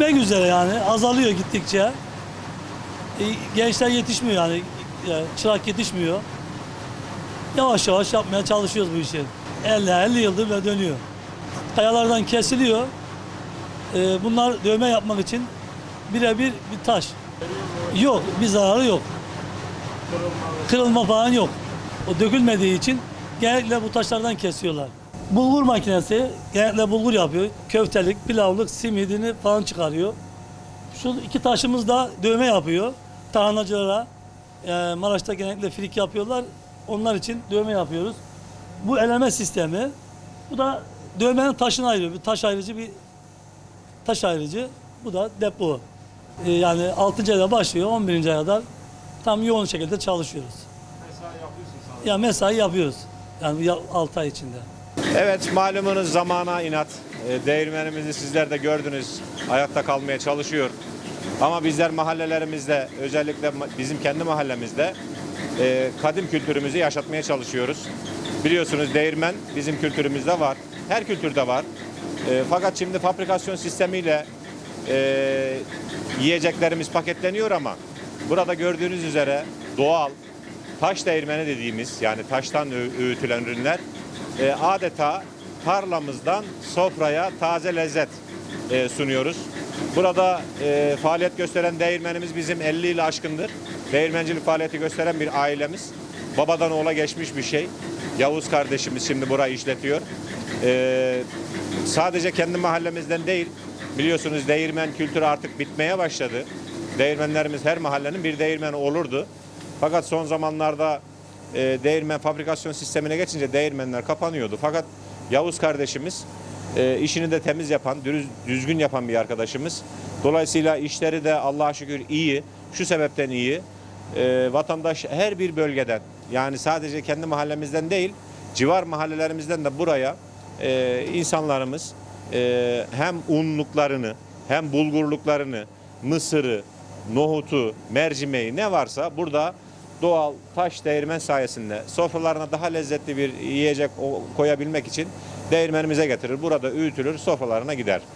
üzere yani azalıyor gittikçe. E, gençler yetişmiyor yani e, çırak yetişmiyor. Yavaş yavaş yapmaya çalışıyoruz bu işi. 50-50 yıldır ve dönüyor. Kayalardan kesiliyor. E, bunlar dövme yapmak için birebir bir taş. Yok, bir zararı yok. Kırılma falan yok. O dökülmediği için genellikle bu taşlardan kesiyorlar. Bulgur makinesi genellikle bulgur yapıyor. Köftelik, pilavlık, simidini falan çıkarıyor. Şu iki taşımız da dövme yapıyor. Tarhanacılara, e, Maraş'ta genellikle frik yapıyorlar. Onlar için dövme yapıyoruz. Bu eleme sistemi. Bu da dövmenin taşını ayırıyor. Bir taş ayrıcı bir taş ayrıcı. Bu da depo. E, yani 6. ayda başlıyor 11. aya kadar tam yoğun şekilde çalışıyoruz. Ya mesai yapıyoruz. Yani 6 ay içinde. Evet malumunuz zamana inat. E, Değirmenimizi sizler de gördünüz. Ayakta kalmaya çalışıyor. Ama bizler mahallelerimizde özellikle bizim kendi mahallemizde e, kadim kültürümüzü yaşatmaya çalışıyoruz. Biliyorsunuz değirmen bizim kültürümüzde var. Her kültürde var. E, fakat şimdi fabrikasyon sistemiyle e, yiyeceklerimiz paketleniyor ama burada gördüğünüz üzere doğal taş değirmeni dediğimiz yani taştan öğütülen ürünler e, adeta tarlamızdan sofraya taze lezzet e, sunuyoruz. Burada e, faaliyet gösteren değirmenimiz bizim 50 ile aşkındır. Değirmencilik faaliyeti gösteren bir ailemiz. Babadan oğula geçmiş bir şey. Yavuz kardeşimiz şimdi burayı işletiyor. E, sadece kendi mahallemizden değil, biliyorsunuz değirmen kültürü artık bitmeye başladı. Değirmenlerimiz her mahallenin bir değirmeni olurdu. Fakat son zamanlarda e, değirmen fabrikasyon sistemine geçince değirmenler kapanıyordu. Fakat Yavuz kardeşimiz e, işini de temiz yapan, dürüz, düzgün yapan bir arkadaşımız. Dolayısıyla işleri de Allah'a şükür iyi. Şu sebepten iyi. E, vatandaş her bir bölgeden yani sadece kendi mahallemizden değil civar mahallelerimizden de buraya e, insanlarımız e, hem unluklarını hem bulgurluklarını, mısırı, nohutu, mercimeği ne varsa burada doğal taş değirmen sayesinde sofralarına daha lezzetli bir yiyecek koyabilmek için değirmenimize getirir. Burada öğütülür, sofralarına gider.